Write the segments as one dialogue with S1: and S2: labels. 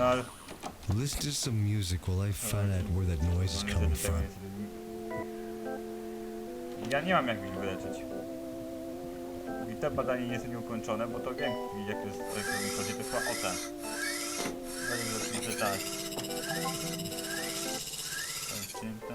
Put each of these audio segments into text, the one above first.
S1: gitar.
S2: Listen to some music while I find out where that noise is coming from.
S1: Ja nie mam jak ich wyleczyć. I te badanie nie jest nieukończone, bo to wiem jak to jest, jak mi chodzi, to chyba o te. Zanim zacznijcie tak. Zamknięte.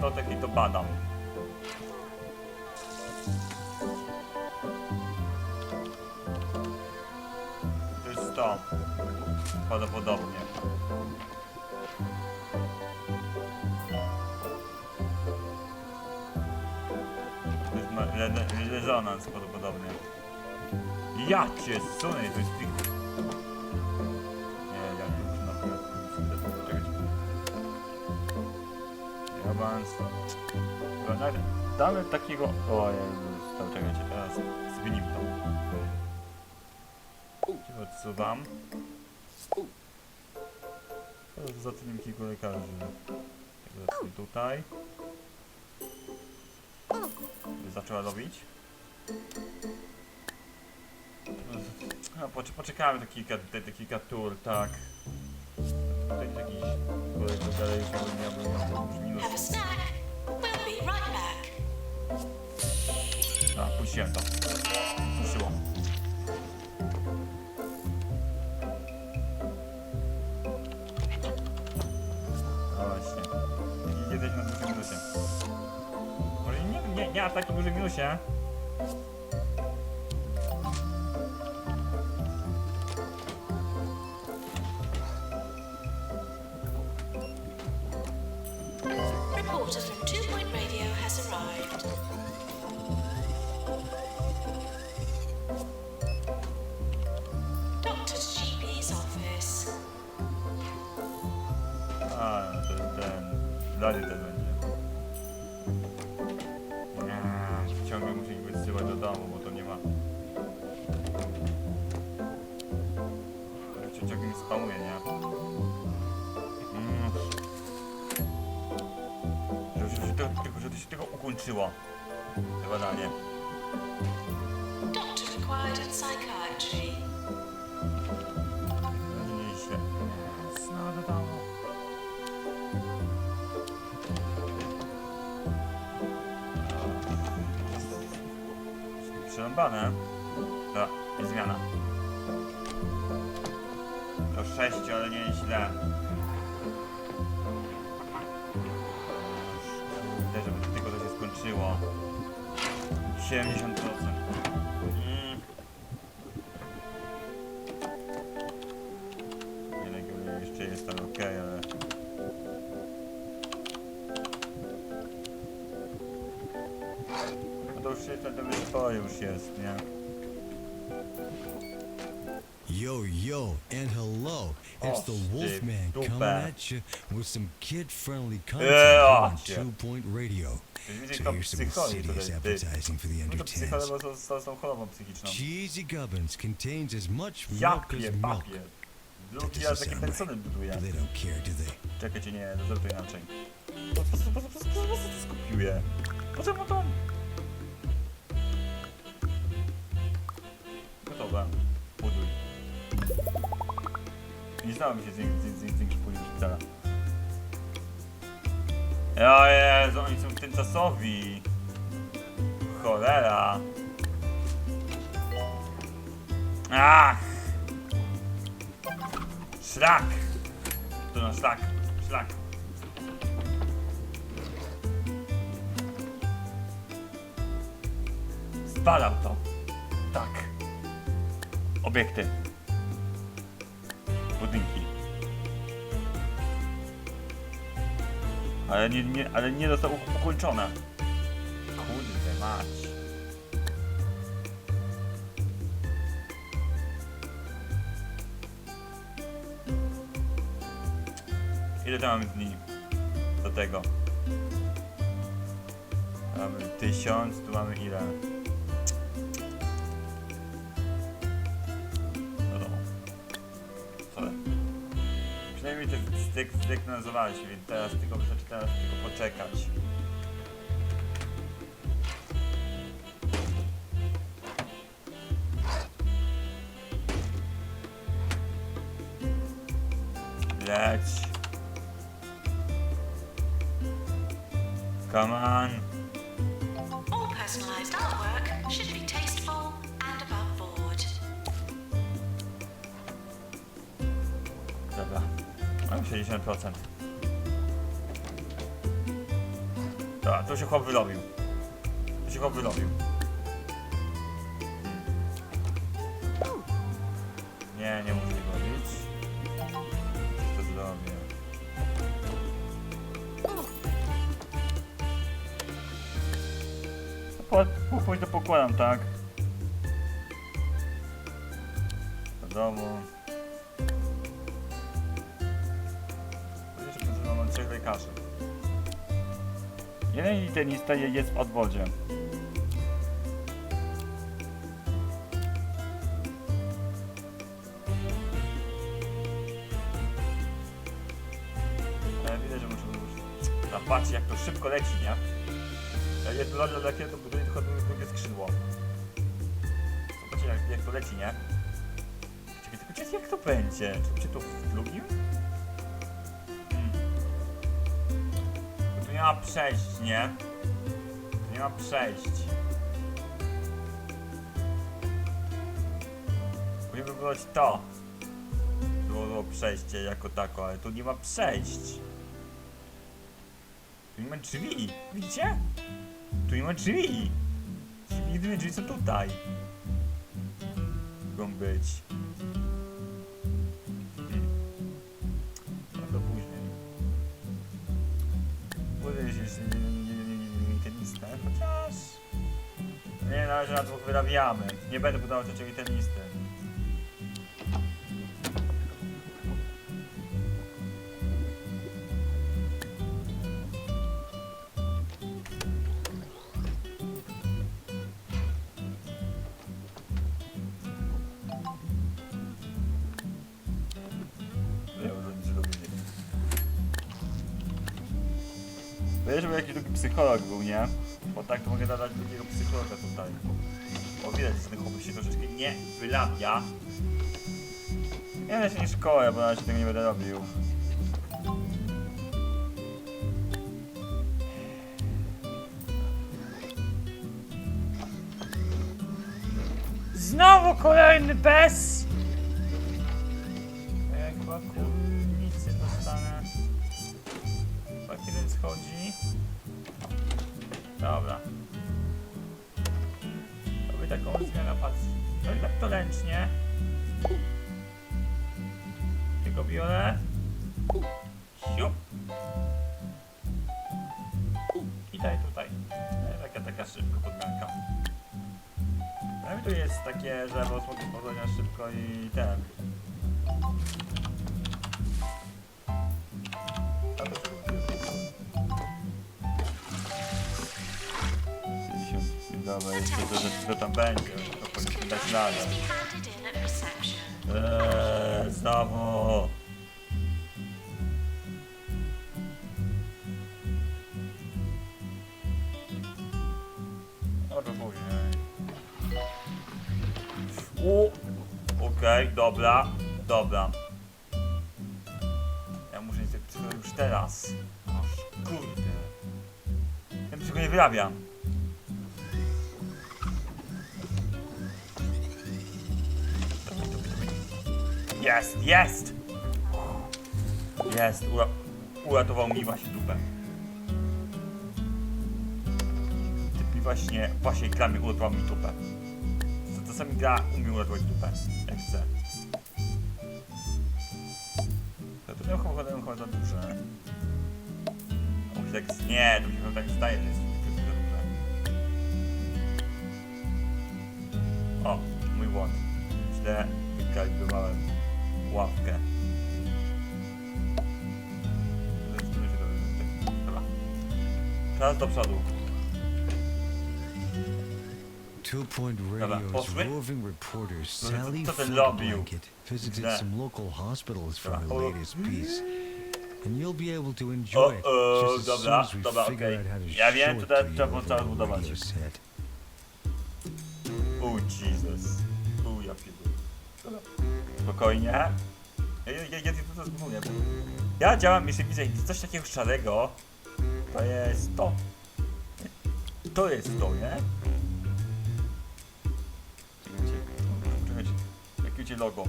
S1: Właśnie, i to badam. To jest to. Prawdopodobnie. Jest rezonans prawdopodobnie. Ja cię sunę, to jest Nawet Damy takiego... O, Jezus, tam czekajcie, teraz to. Cię odsuwam. Teraz zatrudniam kilku lekarzy. Zacznę tutaj. Zaczęła robić. A, poczek- poczekamy te kilka, te, te kilka tur, tak. Tutaj jest jakiś kolega dalej, żeby miałbym miał już minus.
S3: Have a snack. We'll be right back.
S1: A, puściłem to. Puszyło. No właśnie. I jesteś na dużym minusie. Może nie, nie, nie aż takim dużym minusie. Wysyłać do domu, bo to nie ma... Cię ciągle mi spamuje, nie? Mm. Żeby się, tylko, żeby się tego ukończyło. To badanie.
S3: Doctor required in psychiatry.
S1: Przerąbane. Dobra, jest zmiana. To 6, ale nie źle. Kurde, żeby tylko to się skończyło. 70%.
S2: Yo, yo, and hello. It's
S1: Oh,
S2: the
S1: shit,
S2: Wolfman
S1: too
S2: coming
S1: bad.
S2: at you with some kid-friendly content
S1: Yeah,
S2: here
S1: oh,
S2: on
S1: shit.
S2: Two Point Radio.
S1: Widzę
S2: So
S1: to
S2: here's some
S1: psycholi
S2: insidious
S1: tutaj, ty.
S2: advertising for the
S1: No to psychole,
S2: under-10s.
S1: bo to, to są chorobą psychiczną.
S2: Cheesy Gubbins contains as much
S1: Ja
S2: milk as
S1: pier,
S2: milk.
S1: papier. Luki, ja takie pensony buduję.
S2: They don't care, do they?
S1: Czekajcie, nie, to zrobię inaczej. Po co, po co, po co, po co, po co to skupiuję? Po co mu to? Gotowe. Nie znałem się z nim pójdę do szpitala. O Jezu, oni są tymczasowi. Cholera. Ach! Szlak! To na szlak, szlak. Zbadam to. Tak. Obiekty. Budynki. Ale nie, nie, ale nie zostało ukończone. Kurde mać. Ile to mamy dni do tego? Mamy tysiąc, tu mamy ile? Się zdyk, zdygnozowaliśmy, więc teraz tylko tylko poczekać. Mam 60%. Dobra, to się chłop wyrobił. To się chłop wyrobił. Jeden internista je- jest w odwodzie. Ale widać, że muszę już... Jak to szybko leci, nie? Jest dla to buduje tylko dru- drugie skrzydło. Zobaczcie jak, jak to leci, nie? Czekaj, tylko jak to będzie? Czy, czy to w drugim? Nie ma przejść, nie? Nie ma przejść. Powinien wyglądać to. To było przejście jako tako, ale tu nie ma przejść. Tu nie ma drzwi. Widzicie? Tu nie ma drzwi. Jedyne drzwi są tutaj. Mogą być. Razie na dwóch wyrabiamy. Nie będę budował się robić. Wiesz, że jakiś drugi psycholog był, nie? Tak to mogę dodać drugiego psychologa tutaj. Bo widać, że ten chłopak się troszeczkę nie wylawia. Nie, ja się nie szkołę, bo na razie tego nie będę robił. Znowu kolejny bez! Szybko i ten. Dobra, jeszcze to, że to tam będzie, to powinniśmy dać
S3: reception.
S1: Eee, znowu. Dobra, dobra. Ja muszę niestety psycho już teraz. Aż kurde. Ja psycho nie wyrabiam. Jest, jest! Jest, ura uratował mi właśnie dupę. Typ właśnie, właśnie gra mi uratował mi dupę. Czasami gra umie uratować dupę, jak chce. Miał chyba, za duże. Się tak, nie, to mi się tak zdaje, że jest to za duże. O, mój błąd. Źle wykalibrowałem ławkę. Dobra. Teraz do przodu.
S2: Two Point Radio's roving reporter
S1: co-
S2: Sally
S1: robił?
S2: Blanket visited
S1: Źle.
S2: some local hospitals for her latest piece. and you'll be able to enjoy it
S1: O-o,
S2: just as soon as we
S1: dobra,
S2: figure out how to
S1: Ja wiem,
S2: show it to you
S1: trzeba
S2: over
S1: całe
S2: the
S1: budować.
S2: radio set.
S1: O Jesus. U, ja pierdolę. Spokojnie. Ja, ja, ja, to zbuduję. Ja działam, jeśli widzę coś takiego szarego, to jest to. To jest to, nie? Jakie logo?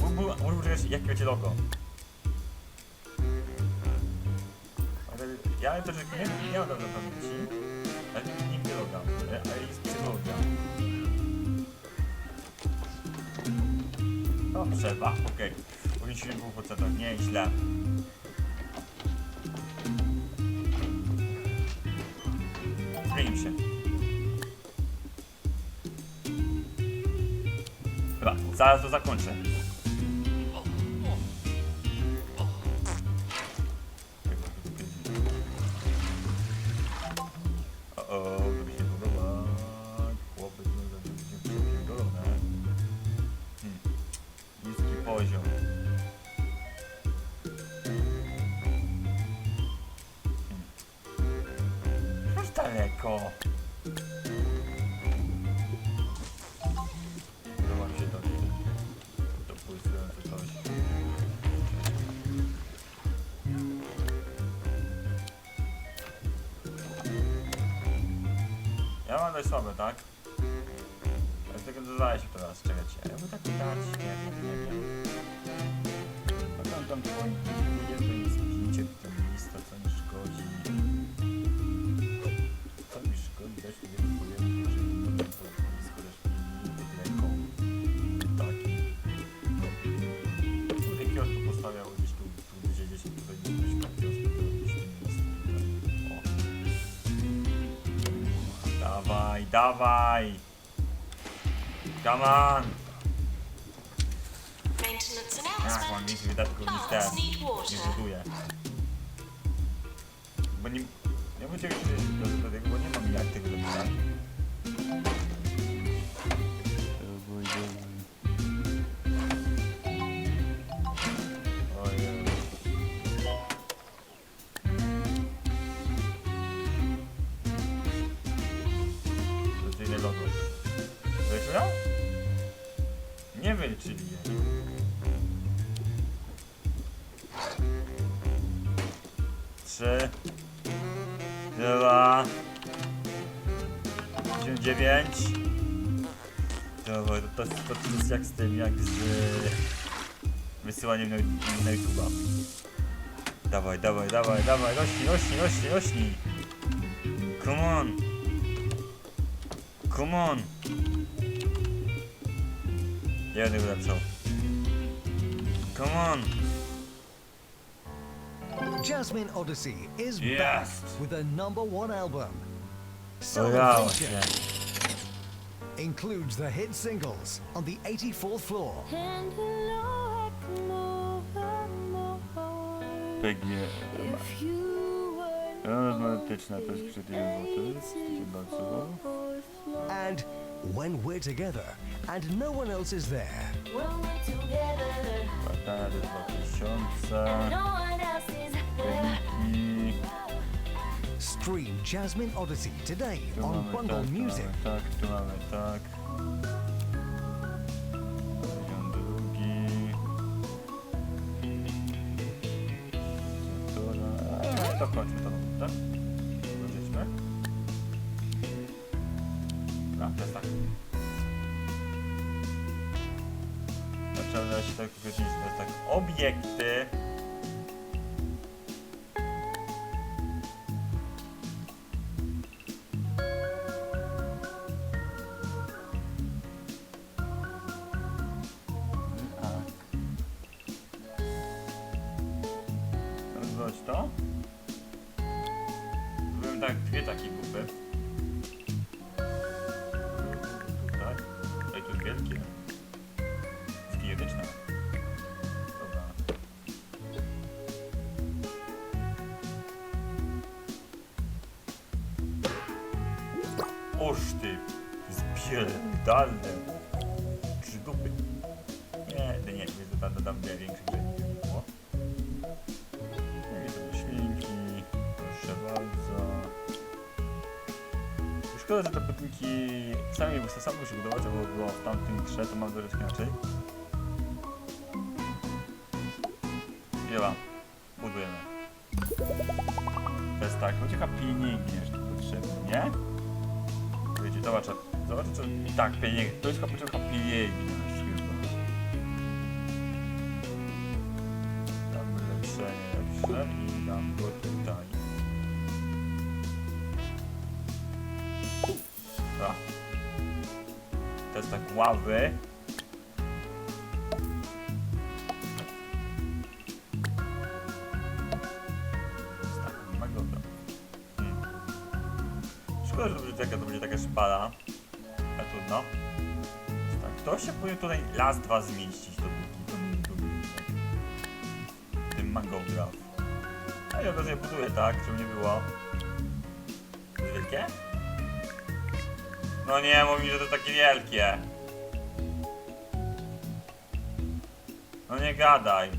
S1: Muszę poczekać, jakie logo. Ale ja to, że nie, nie mam na pamięci, ale nie, wiem loga, ale jest psychologia. No, trzeba, okej. Okay. 92%, nie źle. Zmienił się. Dobra, zaraz to zakończę. Ja mam dość słabe, tak? Ale tego dodaję się teraz, czekajcie. Ja bym tak dać, nie wiem, nie wiem. A tam twoim jedno jest picie, to lista, co mi szkodzi. Co mi szkodzi, dać tu jeden Dawaj! Come on!
S3: Maintenance
S1: Jak mam więcej wydatków niż ten. Nie
S3: water.
S1: buduję. Bo nie... Nie wiem czegoś do tego, bo nie mam jak tego zrobić. Ojej. Nie wyliczyli jej. Trzy, dwa, dziewięć. Dobra, to, to, to, to jest jak z tym, jak z wysyłaniem na, na YouTube'a. Dawaj, dawaj, dawaj, dawaj, rośnij, rośnij, rośnij, rośnij. Come on. Come on. Ja będę ulepszał. Come on.
S4: Jasmine Odyssey is
S1: Yes.
S4: back with a number one album.
S1: O ja
S4: Celebration
S1: właśnie.
S4: includes the hit singles on the 84th floor,
S5: And hello, I come over more
S1: PG.
S5: if you were
S1: Rozmatyczna to jest krzyk 1 zł. 1 dolców.
S4: and When We're Together and No One Else Is There.
S5: when we're together,
S1: Batary 2000.
S5: no one else is there.
S4: Stream Jasmine Odyssey today
S1: Tu
S4: on
S1: mamy
S4: Bundle
S1: tak, tu
S4: Music.
S1: mamy tak, tu mamy tak. Poziom drugi. To kończmy to, tak? Tak jest tak. Obiekty. Rozwać to. Byłem tak dwie takie pierdalne. Trzy dupy. Nie, nie, nie, nie dodam, dodam większych rzeczy nie było. Nie, to świnki. Proszę bardzo. Szkoda, że te budynki sami, bo sam musi budować, bo było w tamtym grze, to mam troszkę inaczej. Dobra, budujemy. To jest tak, ludzie happy nie jeszcze potrzebny, nie? Wiecie, dobra, czekaj zobaczę czy... Tak, pieniędzy, to jest chyba pieniędzy chyba. Damy leczenie lepsze i dam go tutaj. Dobra. To jest tak ławy. Tak mega dobra. Hmm. Szkoda, że to będzie taka, to będzie. Trudno. Tak, to się powinien tutaj raz, dwa zmieścić. To, to, to, tak. Tym mango graf. A ja go sobie buduję tak, żeby nie było. To jest wielkie? No nie, mówi, że to takie wielkie. No nie gadaj.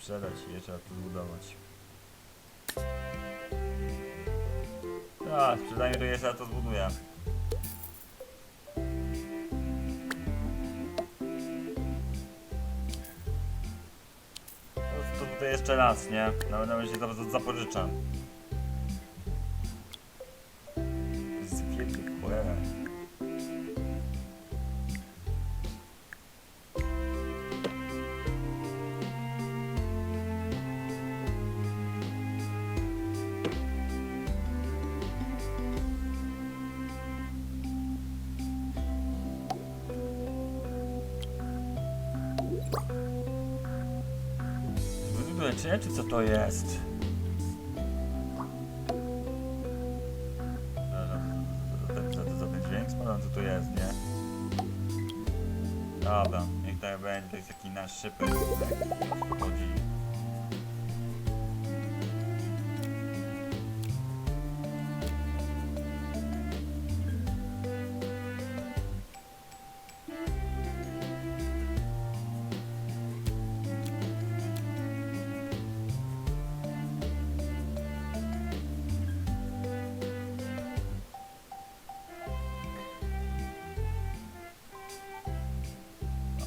S1: Sprzedać i jeszcze raz to zbudować. A, sprzedajmy to jeszcze, to zbuduję. To, to tutaj jeszcze raz, nie? Nawet nawet się zaraz zapożyczam. Leczenie, czy co to jest? Za, ten dźwięk co to jest, nie? Dobra, niech tak będzie, to jest taki nasz szyper,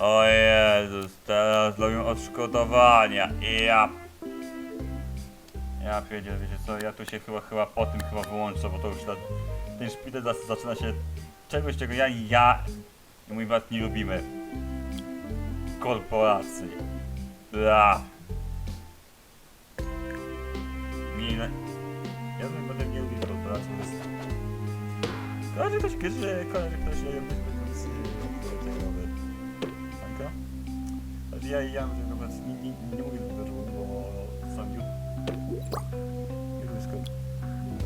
S1: O Jezus, teraz zrobią odszkodowania. Ja... Ja pierdzielę, wiecie co, ja tu się chyba, chyba po tym chyba wyłączę, bo to już ta, ten szpital zaczyna się czegoś, czego ja i ja i mój brat nie lubimy. Korporacji. Ja. Mile. Ja bym będę nie lubił korporacji. Kojarzy ktoś, kojarzy ktoś, ja bym ja, ja mówię, no, nie, nie, nie mówię tego, bo sam ju... Nie lubię skoro.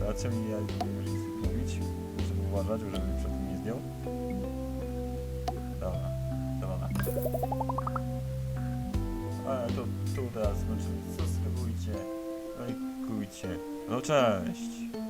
S1: Raczej nie, ja nie muszę nic mówić. Muszę uważać, żeby przed tym nie zdjął. Dobra, dobra. Ale to tu teraz, znaczy, subskrybujcie, lajkujcie. No cześć!